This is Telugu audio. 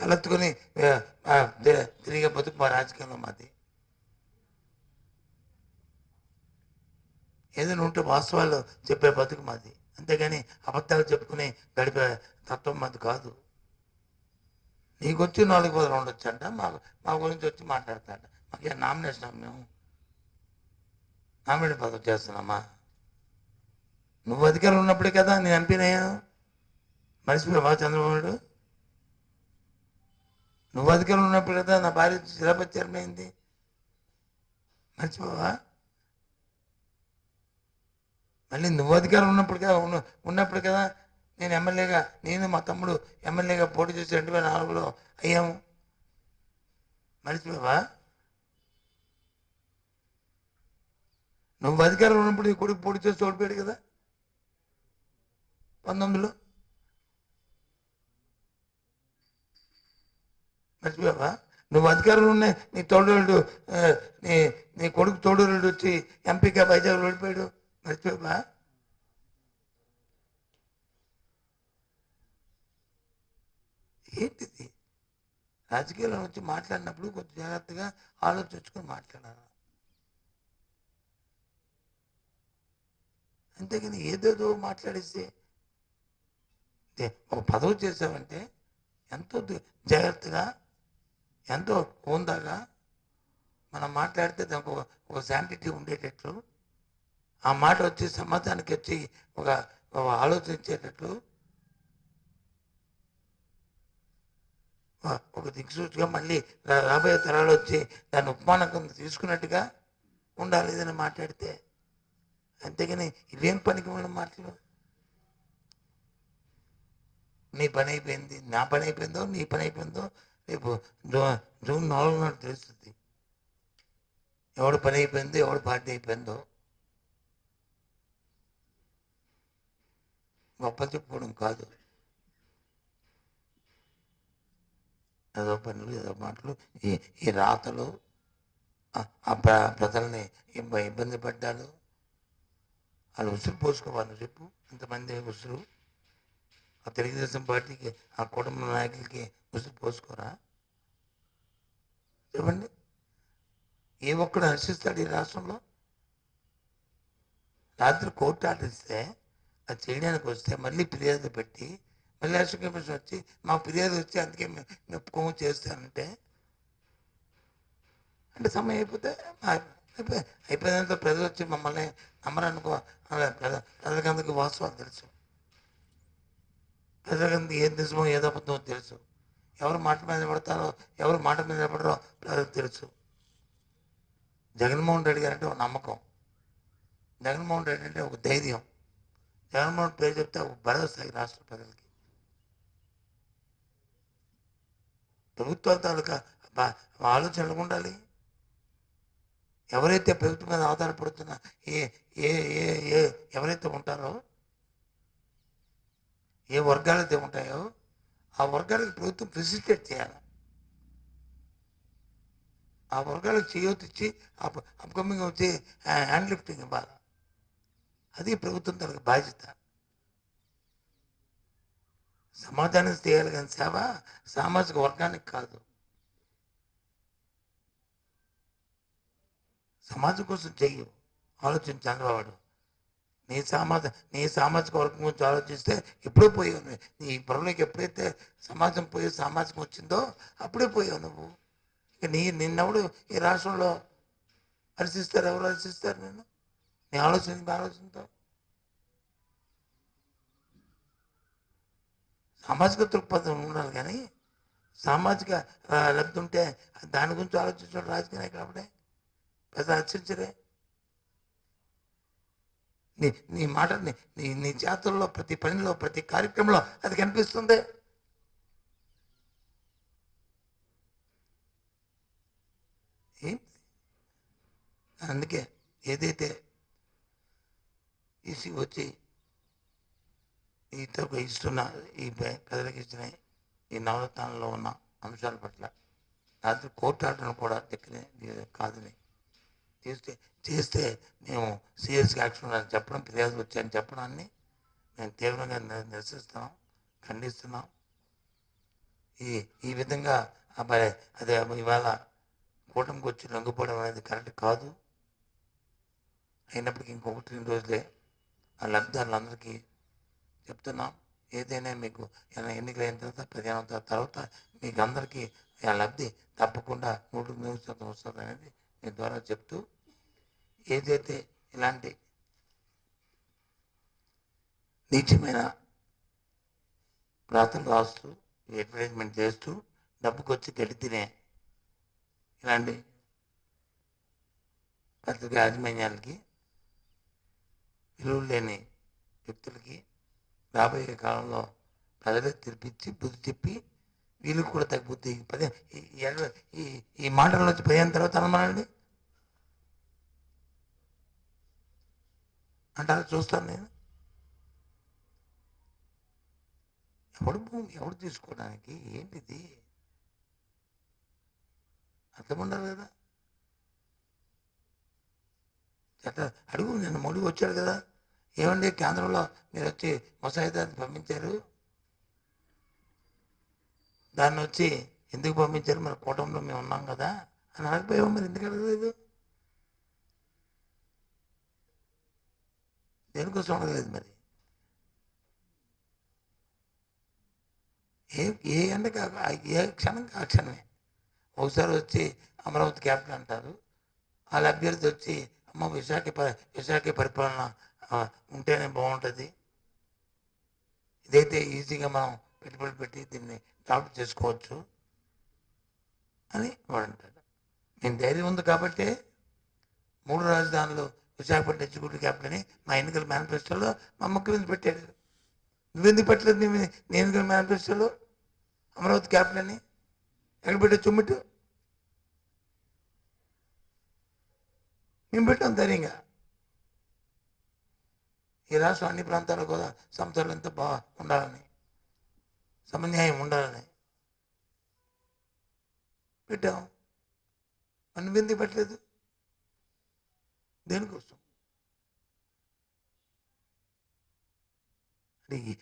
తలెత్తుకొని తిరిగే బతుకు మా రాజకీయంలో మాది. ఏదైనా ఉంటే వాస్తవాలు చెప్పే బతుకు మాది. అంతేగాని అబద్ధాలు చెప్పుకుని గడిపే తత్వం మాది కాదు. నీకు వచ్చి నాలుగు పదులు ఉండొచ్చు అంట మా మా గురించి వచ్చి మాట్లాడతాడ మాకు నామినేషన్ మేము? నామినేట్ పదవి చేస్తున్నామా? నువ్వు అధికారం ఉన్నప్పుడే కదా నేను ఎంపీనయ్యా. మర్చిపోయావా చంద్రబాబు నాయుడు? నువ్వు బతికలు ఉన్నప్పుడు కదా నా భార్య శిలాపతి అయింది మర్చిపోవా? మళ్ళీ నువ్వు అధికారం ఉన్నప్పుడు కదా ఉన్న- ఉన్నప్పుడు కదా నేను ఎమ్మెల్యేగా నేను మా తమ్ముడు ఎమ్మెల్యేగా పోటీ చేసి రెండు వేల నాలుగులో అయ్యాము. మర్చిపోవా? నువ్వు అధికారం ఉన్నప్పుడు నీ కొడుకు పోటీ చేసి ఓడిపోయాడు కదా. పంతొమ్మిదిలో మర్చిపోయావా? నువ్వు అధికారంలో ఉన్నాయి నీ తోడోళ్ళు నీ నీ కొడుకు తోడోళ్ళు వచ్చి ఎంపీగా వైజాగ్లో ఓడిపోయాడు. మర్చిపోయావా? ఏంటిది? రాజకీయాల్లో వచ్చి మాట్లాడినప్పుడు కొంచెం జాగ్రత్తగా ఆలోచించుకొని మాట్లాడాలి? అంతేగాని ఏదేదో మాట్లాడేసి ఒక పదవి చేసావంటే ఎంతో జాగ్రత్తగా ఎంతో హోందాగా మనం మాట్లాడితే దానికి ఒక శాంటిటీ ఉండేటట్లు ఆ మాట వచ్చి సమాజానికి వచ్చి ఒక ఆలోచించేటట్లు ఒక- దిక్సూచిగా మళ్ళీ రాబోయే తరాలు వచ్చి దాన్ని ఉపమానం కింద తీసుకున్నట్టుగా ఉండాలి ఏదైనా మాట్లాడితే. అంతేగాని ఇవేం పనికి మనం మాటలు? నీ పని అయిపోయింది నా పని అయిపోయిందో నీ పని అయిపోయిందో రేపు జూన్ నాలుగు నాడు తెలుస్తుంది. ఎవడు పని అయిపోయిందో ఎవడు పార్టీ అయిపోయిందో. గొప్ప చెప్పుకోవడం కాదు. ఏదో పనులు ఏదో మాటలు ఈ ఈ రాతలు ఆ- ప్ర- ప్రజల్ని ఇబ్బంది పడ్డాలు. వాళ్ళు ఉసురు పోసుకోవాలి చెప్పు ఇంతమంది ఉసురు. ఆ తెలుగుదేశం పార్టీకి ఆ కుటుంబ నాయకులకి ముసుగు పోసుకోరా? చెప్పండి ఏ ఒక్కడు హర్షిస్తాడు ఈ రాష్ట్రంలో? రాత్రి కోర్టు ఆర్డర్ ఇస్తే అది చేయడానికి వస్తే మళ్ళీ ఫిర్యాదు పెట్టి మళ్ళీ ఎలక్షన్ కమిషన్ వచ్చి మా ఫిర్యాదు వచ్చి అందుకే మేము చేస్తానంటే? అంటే సమయం అయిపోతే అయిపోయినంత ప్రజలు వచ్చి మమ్మల్ని నమ్మరనుకో ప్రజలకందరికీ ప్రజ- వాస్తవాలు తెలుసు. ప్రజలకందరికీ ఏం నిజమో ఏదో అబద్ధమో తెలుసు. ఎవరు మాట మీద నిలబడతారో ఎవరు మాట మీద నిలబడరో ప్రజలకు తెలుసు. జగన్మోహన్ రెడ్డి గారు అంటే ఒక నమ్మకం. జగన్మోహన్ రెడ్డి అంటే ఒక ధైర్యం. జగన్మోహన్ పేరు చెప్తే ఒక భరోసా ఈ రాష్ట్ర ప్రజలకి. ప్రభుత్వాల తాలూకా బా- ఆలోచనలు ఉండాలి. ఎవరైతే ప్రభుత్వం మీద ఆధారపడుతున్న ఏ ఏ ఏ ఏ ఎవరైతే ఉంటారో ఏ వర్గాలైతే ఉంటాయో ఆ వర్గాలకు ప్రభుత్వం ఫెసిలిటేట్ చేయాలి. ఆ వర్గాలకు చేయొచ్చు ఇచ్చి అప్ అప్కమింగ్ వచ్చి హ్యాండ్ లిఫ్టింగ్ ఇవ్వాలి. అది ప్రభుత్వం తనకు బాధ్యత. సమాజానికి చేయాలి కానీ సేవ సామాజిక వర్గానికి కాదు. సమాజం కోసం చెయ్యి. ఆలోచించి చంద్రబాబు నీ సామాజ నీ సామాజిక వర్గం గురించి ఆలోచిస్తే ఎప్పుడో పోయావు నువ్వు. నీ పొరలోకి ఎప్పుడైతే సమాజం పోయి సామాజికం వచ్చిందో అప్పుడే పోయావు నువ్వు. ఇక నీ నిన్నప్పుడు ఈ రాష్ట్రంలో హర్షిస్తారు? ఎవరు హర్షిస్తారు నేను నీ ఆలోచన ఆలోచనతో. సామాజిక దృక్పథం ఉండాలి కానీ సామాజిక లబ్ధి ఉంటే దాని గురించి ఆలోచించడం రాజకీయ నాయకులు అప్పుడే. పెద్ద హర్షించరే. నీ నీ మాట నీ నీ జాతుల్లో ప్రతి పనిలో ప్రతి కార్యక్రమంలో అది కనిపిస్తుంది. అందుకే ఏదైతే ఈసీ వచ్చి ఈ ఇస్తున్న ఈ పె- ప్రజలకు ఇచ్చిన ఈ నవరత్నాల్లో ఉన్న అంశాల పట్ల రాత్రి కోర్టు ఆటను కూడా దగ్గర కాదని చేస్తే చేస్తే మేము సీరియస్ యాక్షన్ అని చెప్పడం ఫిర్యాదు వచ్చాయని చెప్పడాన్ని మేము తీవ్రంగా నిరసిస్తున్నాం ఖండిస్తున్నాం. ఈ ఈ విధంగా మరి అదే ఇవాళ కూటమికి వచ్చి లొంగిపోవడం అనేది కరెక్ట్ కాదు. అయినప్పటికీ ఇంకొకటి రెండు రోజులే ఆ లబ్ధిదారులందరికీ చెప్తున్నాం. ఏదైనా మీకు ఏమైనా ఎన్నికలు అయిన తర్వాత పదిహేను తర్వాత తర్వాత మీకు అందరికీ ఆ లబ్ధి తప్పకుండా నూటికి నూరు శాతం వస్తుంది అనేది మీ ద్వారా చెప్తూ ఏదైతే ఇలాంటి నీచమైన రాతలు రాస్తూ అడ్వర్టైజ్మెంట్ చేస్తూ డబ్బుకి వచ్చి గడితేనే తినే ఇలాంటి పత్రిక యాజమాన్యాలకి విలువ లేని వ్యక్తులకి రాబోయే కాలంలో ప్రజలకు తెరిపించి బుద్ధి చెప్పి వీళ్ళకి కూడా తగ్గుద్ది పదే ఈ- ఈ ఈ మాటలు వచ్చి పదిహేను తర్వాత అనమానండి అంటారా చూస్తాను నేను. ఎవడు భూమి ఎవడు తీసుకోవడానికి ఏంటిది? అర్థం ఉండాలి కదా. అట్లా అడుగు నిన్న మొడుగు వచ్చాడు కదా. ఏమండి కేంద్రంలో మీరు వచ్చి ముసాయిదాన్ని పంపించారు? దాన్ని వచ్చి ఎందుకు పంపించారు? మరి కూటమిలో మేము ఉన్నాం కదా అని అడగపోయాము మరి? ఎందుకు అడగలేదు దేనికోసం అడగలేదు మరి? ఏ ఏ ఎండకి ఏ క్షణం ఆ క్షణమే. ఒకసారి వచ్చి అమరావతి క్యాపిటల్ అంటారు. వాళ్ళ అభ్యర్థి వచ్చి అమ్మ విశాఖ విశాఖ పరిపాలన ఉంటేనే బాగుంటుంది. ఇదైతే ఈజీగా మనం పెట్టుబడి పెట్టి దీన్ని డాక్టర్ చేసుకోవచ్చు అని వాడు అంటాడు. నేను ధైర్యం ఉంది కాబట్టి మూడు రాజధానులు విశాఖపట్నం ఎగ్జిక్యూటివ్ క్యాపిటల్ అని మా ఎన్నికల మేనిఫెస్టోలో మా ముఖ్యమంత్రి పెట్టాడు. నువ్వెందుకు పెట్టలేదు నీ నీ ఎన్నికల మేనిఫెస్టోలో? అమరావతి క్యాపిటల్ అని ఎక్కడ పెట్టావు చుమ్మిట్టు మేము పెట్టాం ధైర్యంగా. ఈ రాష్ట్రం అన్ని ప్రాంతాల్లో కూడా సమతుల్యంత బాగా ఉండాలని సమన్యాయం ఉండాలని పెట్టాం. మన పెట్టలేదు? దేనికోసం? అంటే